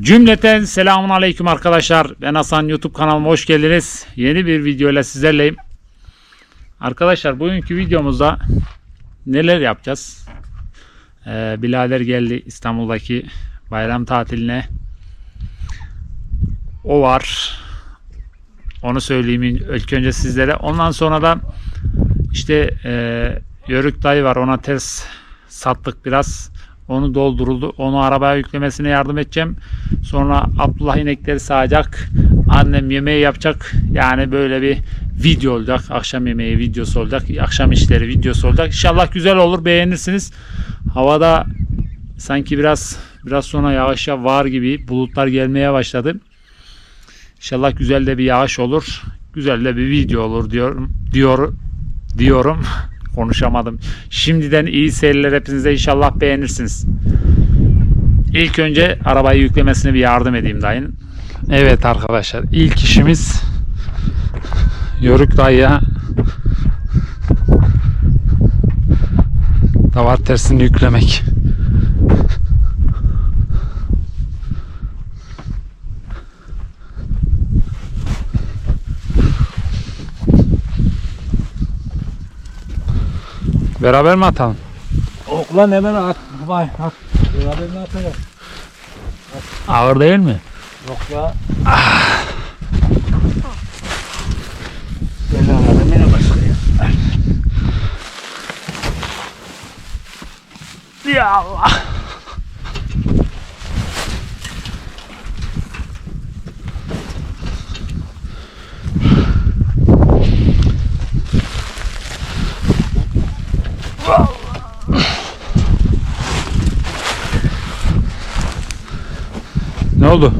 Cümleten selamun aleyküm arkadaşlar. Ben Hasan YouTube kanalıma hoş geldiniz. Yeni bir video ile sizlerleyim. Arkadaşlar bugünkü videomuzda neler yapacağız? Ee, birader geldi İstanbul'daki bayram tatiline. O var. Onu söyleyeyim ilk önce sizlere. Ondan sonra da işte e, Yörük dayı var. Ona ters sattık biraz. Onu dolduruldu. Onu arabaya yüklemesine yardım edeceğim. Sonra Abdullah inekleri sağacak. Annem yemeği yapacak. Yani böyle bir video olacak. Akşam yemeği videosu olacak. Akşam işleri videosu olacak. İnşallah güzel olur. Beğenirsiniz. Havada sanki biraz biraz sonra yağışa var gibi bulutlar gelmeye başladı. İnşallah güzel de bir yağış olur. Güzel de bir video olur diyorum. Diyor diyorum. Konuşamadım. Şimdiden iyi seyirler hepinize inşallah beğenirsiniz. İlk önce arabayı yüklemesine bir yardım edeyim dayın. Evet arkadaşlar ilk işimiz Yörük dayıya davar tersini yüklemek. Beraber mi atalım? Oklan hemen at. Vay at. Beraber ne atacak? Ağır değil mi? Yok ya. Gel lan adam yine başlıyor. Ya Allah. Ne oldu?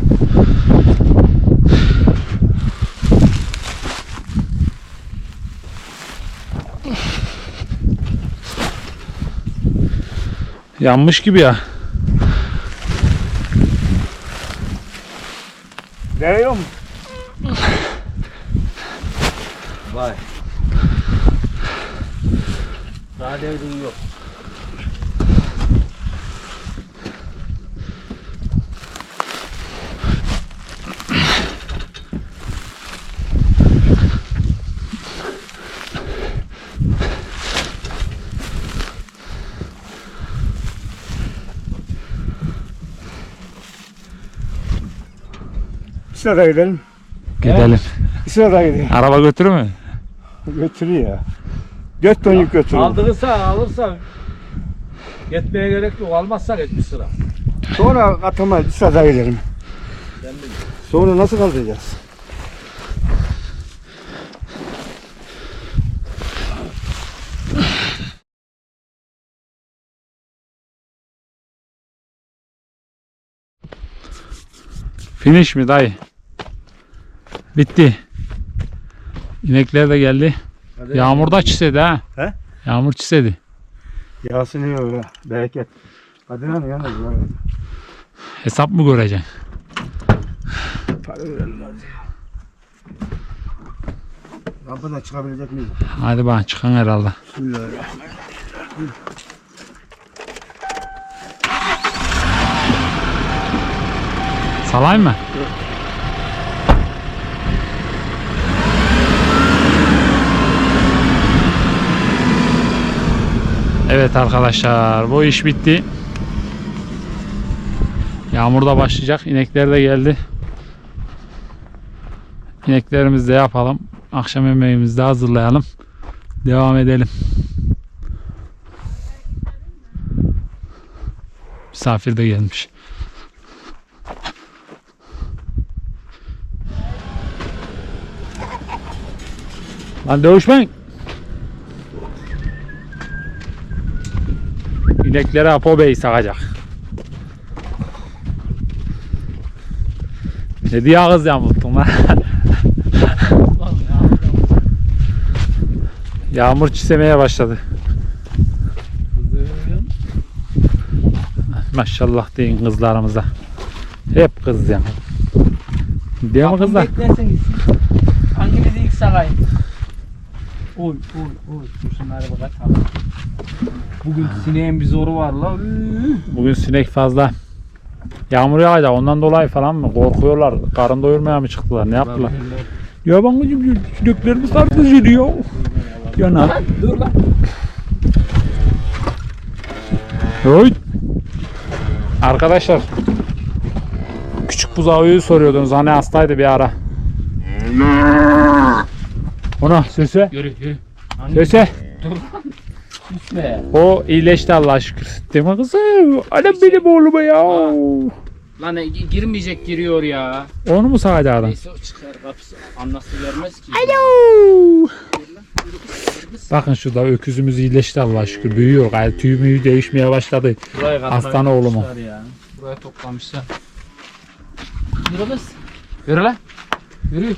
Yanmış gibi ya. Veriyor mu? Vay. Daha devrin yok. Sırada gidelim. Gidelim. Sırada gidelim. Araba götürür mü? Götürüyor ya. Dört ton yük götürüyor. Aldırırsa alırsa Yetmeye gerek yok. Almazsak etmiş sıra. Sonra atama sırada gidelim. Sonra nasıl kalacağız? Finish mi dayı? Bitti. İnekler de geldi. Hadi. Yağmur da çisedi ha. He? Yağmur çisedi. Yağsın iyi öyle. Bereket. Hadi lan yalnız. ya. Hesap mı göreceksin? Para verelim hadi. Rampadan çıkabilecek miyiz? Hadi bana çıkan herhalde. Bismillahirrahmanirrahim. Salayım mı? Evet arkadaşlar bu iş bitti. Yağmur da başlayacak. İnekler de geldi. İneklerimizi de yapalım. Akşam yemeğimizi de hazırlayalım. Devam edelim. Misafir de gelmiş. Lan dövüşmeyin. İnekleri Apo Bey sağacak. Ne diye ağız yamulttun lan? Yağmur çisemeye başladı. Maşallah deyin kızlarımıza. Hep kız yani. Değil mi kızlar? Beklersen gitsin. Hangimizi ilk sarayım? Oy oy oy. Şunları bak. Bugün sineğin bir zoru var la. Bugün sinek fazla. Yağmur yağdı ondan dolayı falan mı? Korkuyorlar. Karın doyurmaya mı çıktılar? Ne yaptılar? Ya ben kızım sineklerimiz tartışıyor diyor. Yana. Dur lan. Oy. Arkadaşlar küçük buzağıyı soruyordunuz hani hastaydı bir ara. Ona söse Yürü yürü. söse Dur Üstme. o iyileşti Allah'a şükür. Değil mi kızım? Annem benim oğluma ya. Lan e, gi- girmeyecek giriyor ya. Onu mu sağdı adam? Neyse o çıkar kapısı. Annası vermez ki. Alo. Bakın şurada öküzümüz iyileşti Allah'a şükür. Büyüyor gayet tüy müyü değişmeye başladı. Buraya Aslan oğlum o. toplamışlar Ya. Buraya toplamışlar. Yürü kız. Yürü lan. Yürü.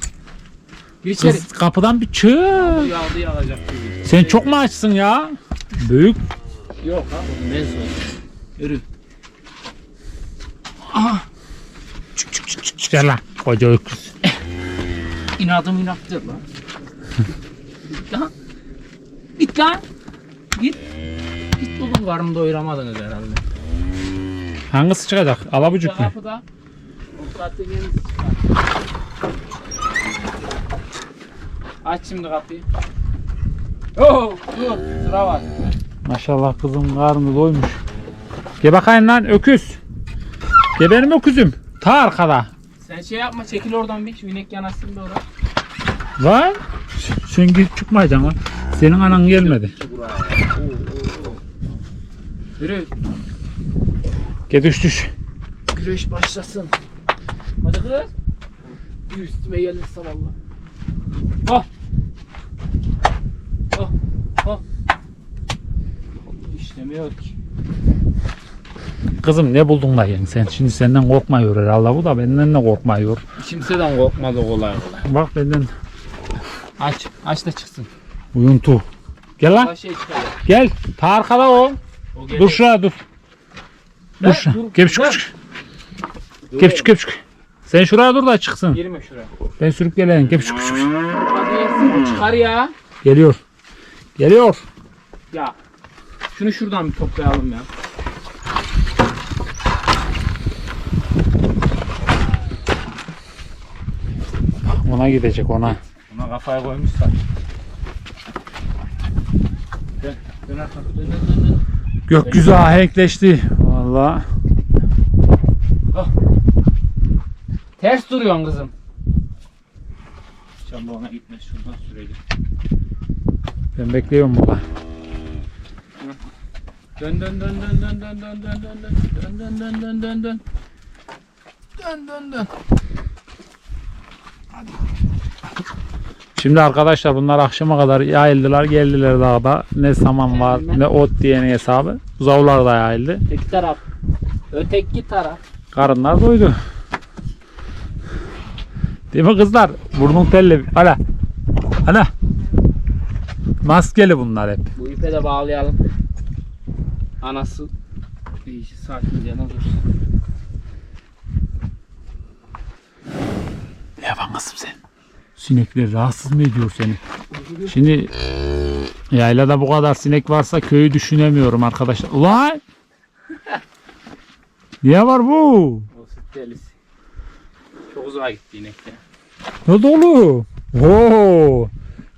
Gir içeri. Kız kapıdan bir çık. Yağdı yağacak gibi. Sen çok mu açsın ya? Büyük. Yok abi. Ne zor. Yürü. Aha. Gel lan koca öküz. İnadım inattır lan. Git lan. Git lan. Git. Git oğlum karnını doyuramadınız herhalde. Hangisi çıkacak? Alabucuk mu? Kapıda. O çıkar. Aç şimdi kapıyı. Oh, sıra var. Maşallah kızım karnı doymuş. Gel bakayım lan öküz. Gel benim öküzüm. Ta arkada. Sen şey yapma, çekil oradan bir. Şu inek yanaşsın da oraya. Lan. Sen git çıkmayacaksın lan. Senin anan gelmedi. Yürü. Gel düş düş. Güreş başlasın. Hadi kız. Bir üstüme gelirse valla. Oh. İşlemiyor ki. Kızım ne buldun da yani sen? Şimdi senden korkmuyor herhalde bu da benden de korkmuyor. Kimseden korkmadı kolay kolay. Bak benden Aç. Aç da çıksın. uyuntu. Gel lan. Şey çıkacak. Gel. Ta arkada o. O Dur şuraya dur. Dur şuraya. dur, Gel küçük dur. küçük gel küçük. Sen şuraya dur da çıksın. Girme şuraya. Ben sürüp geleyim. Gel küçük küçük. Hadi yesin. Çıkar ya. Geliyor. Geliyor. Ya. Şunu şuradan bir toplayalım ya. Ona gidecek ona. Buna kafaya koymuşlar. Dön. Dön arkana. Dön dön dön. Gökyüzü ahenkleşti. Valla. Ters duruyorsun kızım. Ona gitmez şuradan sürelim. Ben bekliyorum burada. Dön dön dön dön dön dön dön dön dön dön dön dön dön dön dön dön dön dön Şimdi arkadaşlar bunlar akşama kadar yayıldılar geldiler dağda. Ne saman var ne ot diye hesabı. Buzavlar da yayıldı. Öteki taraf. Öteki taraf. Karınlar doydu. Değil mi kızlar? Burnun telli. Hala. Hala. Maskeli bunlar hep. Bu ipe de bağlayalım. Anası İyi, sakince dursun. Ne yapan kızım sen? Sinekler rahatsız mı ediyor seni? Şimdi yaylada bu kadar sinek varsa köyü düşünemiyorum arkadaşlar. Ulan! Niye var bu? O süt delisi. Çok uzağa gitti inek ya. Ne dolu? Oo!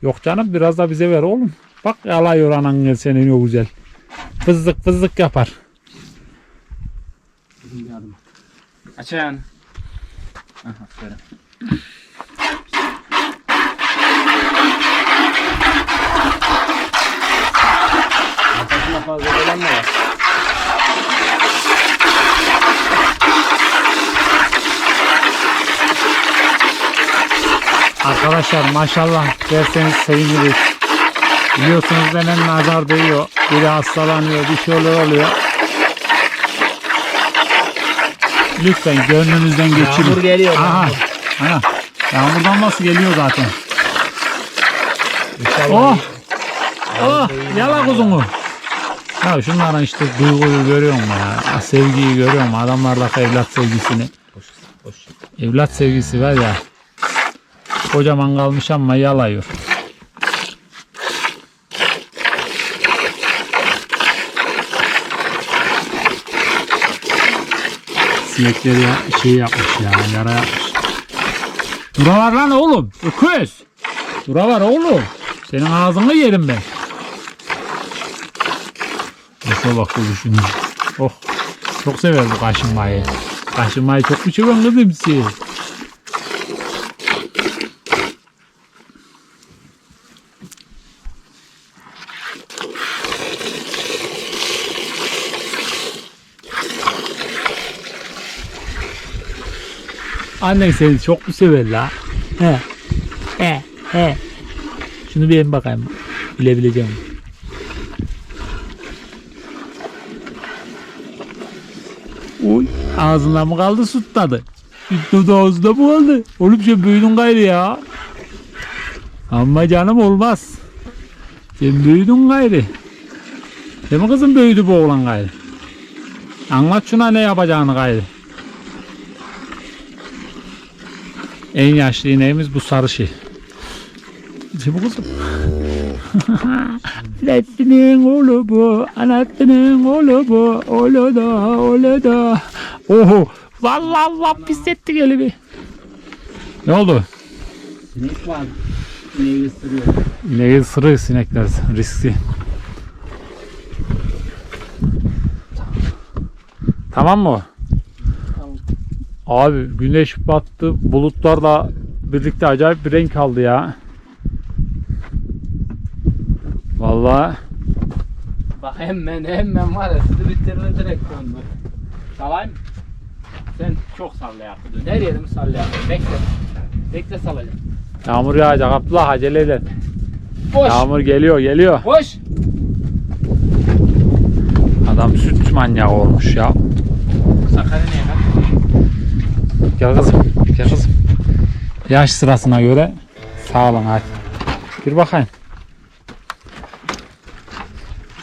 Yok canım biraz da bize ver oğlum. Bak yalıyor anan gel senin o güzel. Fızlık fızlık yapar. Aç ayağını. Aha, aferin. Arkasında fazla gelen mi var? Arkadaşlar maşallah derseniz seviniriz. Biliyorsunuz benim nazar değiyor. Biri hastalanıyor, bir şeyler oluyor. Lütfen gönlünüzden geçirin. Yağmur geliyor, Aha. Ana. Yağmurdan nasıl geliyor zaten. Oh. Oh. Yala kuzumu. Ya şunların işte duyguyu görüyor musun ya? Sevgiyi görüyor musun? Adamlardaki evlat sevgisini. Evlat sevgisi var ya. Kocaman kalmış ama yalıyor. Sinekleri ya, şey yapmış ya, yara yapmış. Dura lan oğlum, öküz. Dura oğlum. Senin ağzını yerim ben. Nasıl bak düşünün. Oh, çok sever bu kaşınmayı. Kaşınmayı çok mu seviyorsun kızım sen? Annen seni çok mu sever la? He. He. He. Şunu bir bakayım. Bilebileceğim. Uy ağzından mı kaldı süt tadı? Süt tadı ağzında mı kaldı? Oğlum sen büyüdün gayrı ya. Ama canım olmaz. Sen büyüdün gayrı. Değil mi kızım büyüdü bu oğlan gayrı? Anlat şuna ne yapacağını gayrı. En yaşlı ineğimiz bu sarı şey. Değil mi kızım? Anasının oğlu bu, anasının oğlu bu, oğlu da, oğlu da. Oho, vallahi Allah pis etti elimi. Ne oldu? Sinek var. Sineği ısırıyor. İneği ısırıyor sinekler, riskli. Tamam mı? Abi güneş battı, bulutlarla birlikte acayip bir renk aldı ya. Vallahi Bak hemen hemen var ya sizi bitirir direkt dondu. Salayım. Sen çok salla yaptın. Her yerimi salla yaptın. Bekle. Bekle salacağım. yağmur yağacak Abdullah acele edin. Boş. Yağmur geliyor geliyor. Boş. Adam süt manyağı olmuş ya. Sakarya ne yemek? Gel kızım gel kızım. Yaş sırasına göre sağ olun hadi. Gir bakayım.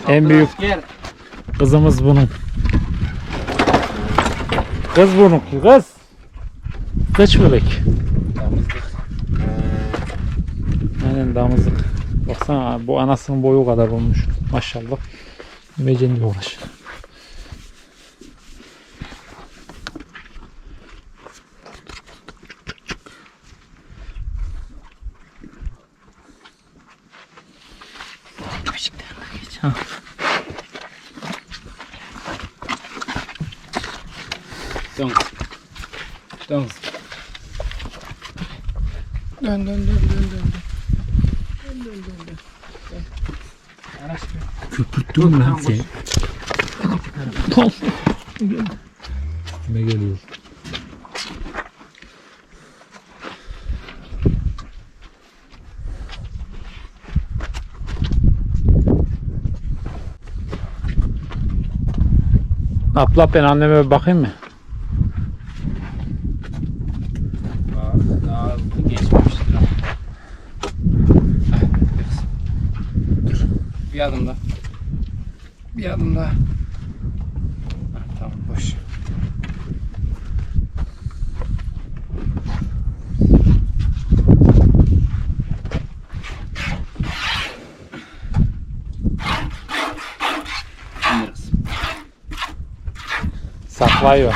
En büyük kızımız bunun. Kız bunun kız. Kıç bebek. Aynen damızlık. Baksana bu anasının boyu kadar olmuş. Maşallah. Mecen uğraş. Dön. Dön. Dön dön dön dön dön. Dön dön dön dön. Köpürttün lan Tamam, seni. Tom. Ne geliyor? Abla ben anneme bakayım mı? Saklıyor.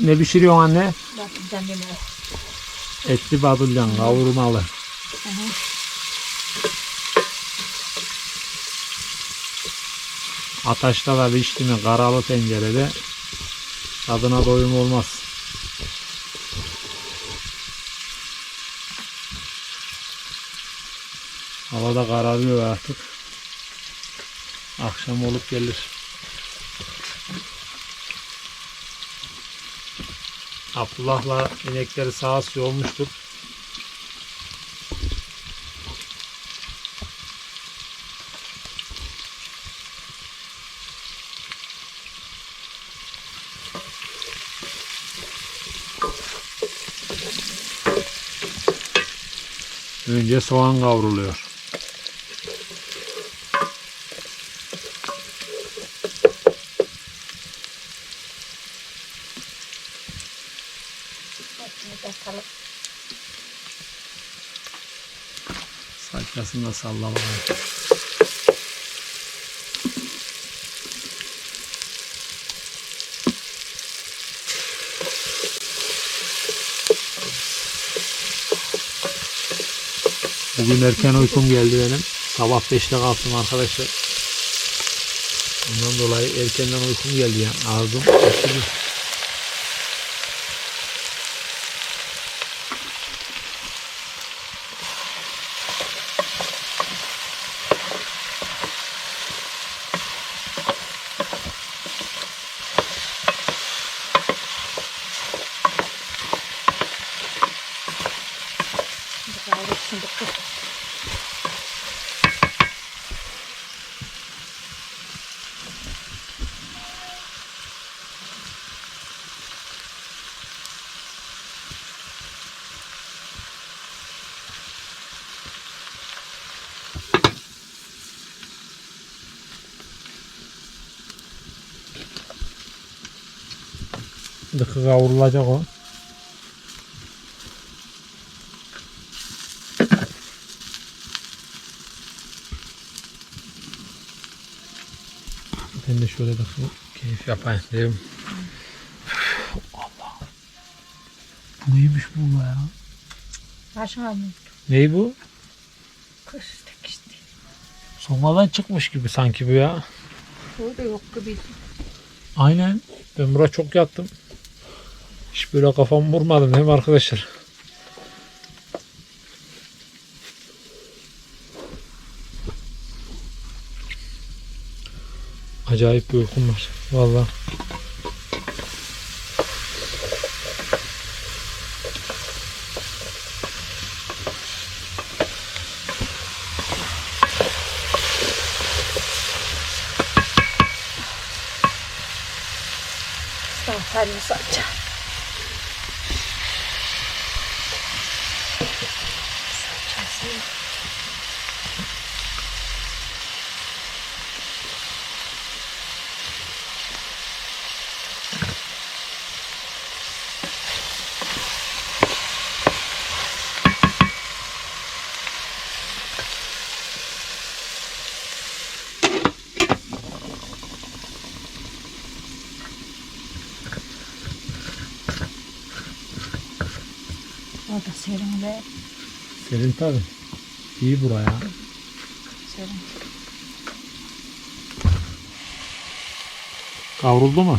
Ne pişiriyorsun anne? Etli badılyan kavurmalı. Ataşta da pişti mi karalı tencerede tadına doyum olmaz. Hava da kararıyor artık. Akşam olup gelir. Abdullah'la inekleri sağa suya olmuştuk. Önce soğan kavruluyor. aslında sallamalar. Bugün erken uykum geldi benim. Sabah 5'te kalktım arkadaşlar. Ondan dolayı erkenden uykum geldi yani. Ağzım açıldı. Dıkı kavrulacak o. Ben de şöyle dıkı keyif yapayım dedim. Allah. Neymiş bu ya? Başına mı? Ney bu? Kız tek işte. Sonradan çıkmış gibi sanki bu ya. Bu da yok gibi. Aynen. Ben bura çok yattım. Hiç böyle kafamı vurmadım değil mi arkadaşlar? Acayip bir uykum var. Vallahi. Salçayı salça. Salçası. O da serin ve Serin tabi. İyi buraya. serin. Kavruldu mu?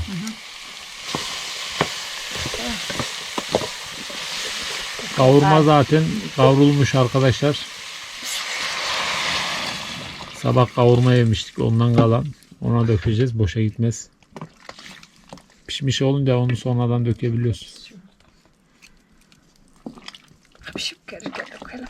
Kavurma zaten kavrulmuş arkadaşlar. Sabah kavurma yemiştik ondan kalan. Ona dökeceğiz boşa gitmez. Pişmiş olunca onu sonradan dökebiliyoruz. Pişip geri geri dökelim.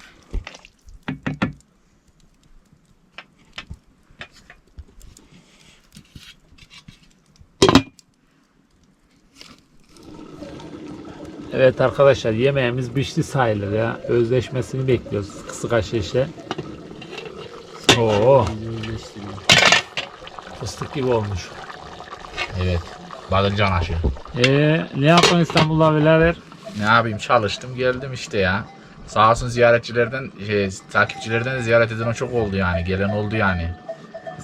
Evet arkadaşlar yemeğimiz pişti sayılır ya. Özleşmesini bekliyoruz kısık ateşe. Oo fıstık gibi olmuş. Evet. Badılcan aşı. Ee, ne yaptın İstanbul'da birader? Ne yapayım çalıştım geldim işte ya. Sağ olsun ziyaretçilerden, şey, takipçilerden de ziyaret eden çok oldu yani. Gelen oldu yani.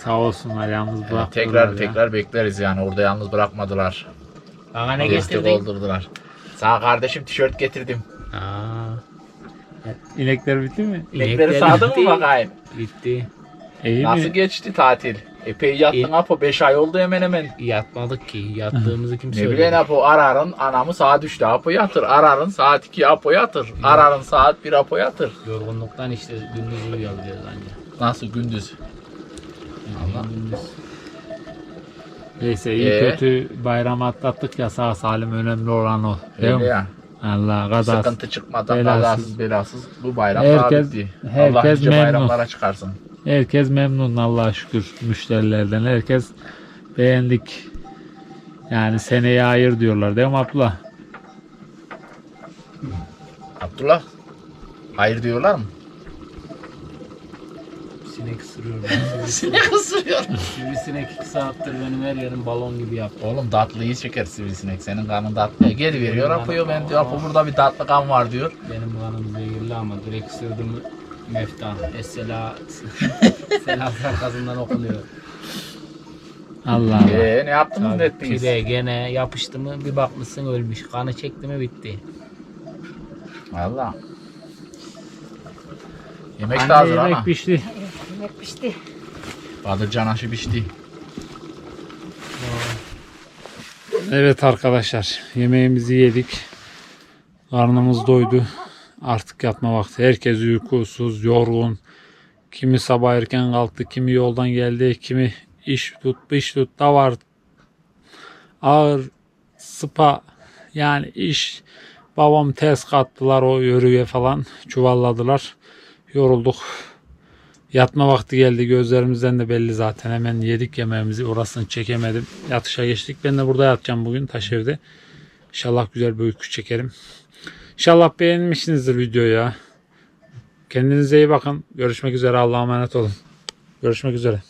Sağ olsunlar yalnız Yani bıraktılar tekrar ya. tekrar bekleriz yani. Orada yalnız bırakmadılar. Bana ne Destek getirdin? oldurdular. Sağ kardeşim tişört getirdim. Aa, İnekler bitti mi? İnekleri İnekler sağdın bitti. mı bakayım? bitti. İyi Nasıl mi? geçti tatil? Epey yattın İyi. Apo. 5 ay oldu hemen hemen. Yatmadık ki. Yattığımızı kim Ne söyledi? bileyim Apo ararın anamı saat 3'te Apo yatır. Ararın saat 2 Apo yatır. Ararın saat 1 Apo yatır. Yorgunluktan işte gündüz uyuyabiliyoruz ancak. Nasıl gündüz? Allah. Gündüz. Neyse iyi Ee? kötü bayram atlattık ya sağ salim önemli olan o. Değil Öyle mi? ya. Allah kazası. Sıkıntı çıkmadan belasız. belasız belasız bu bayram Herkes- bitti. herkes Allah nice memnun. bayramlara çıkarsın. Herkes memnun Allah'a şükür müşterilerden. Herkes beğendik. Yani seneye ayır diyorlar değil mi Abdullah? Abdullah hayır diyorlar mı? Sinek ısırıyor. Sinek ısırıyor. Sivrisinek iki saattir benim her yerim balon gibi yaptı. Oğlum tatlıyı çeker sivrisinek. Senin kanın tatlıya geri veriyor Apo'yu. Ben diyor Apo burada bir tatlı kan var diyor. Benim kanım zehirli ama direkt ısırdı mı mefta. Esela Sela sarkasından okunuyor. Allah Allah. Eee ne yaptınız ne ettiniz? pide gene yapıştı mı bir bakmışsın ölmüş. Kanı çekti mi bitti. Valla. Yemek de Anne hazır yemek ama. pişti. Yemek pişti. Badırcan aşı pişti. Evet arkadaşlar yemeğimizi yedik. Karnımız doydu. Artık yatma vakti. Herkes uykusuz, yorgun. Kimi sabah erken kalktı, kimi yoldan geldi, kimi iş tut, iş tut da var. Ağır, sıpa yani iş. Babam ters kattılar o yörüye falan. Çuvalladılar. Yorulduk. Yatma vakti geldi. Gözlerimizden de belli zaten. Hemen yedik yemeğimizi. Orasını çekemedim. Yatışa geçtik. Ben de burada yatacağım bugün taş evde. İnşallah güzel bir uyku çekerim. İnşallah beğenmişsinizdir videoyu ya. Kendinize iyi bakın. Görüşmek üzere. Allah'a emanet olun. Görüşmek üzere.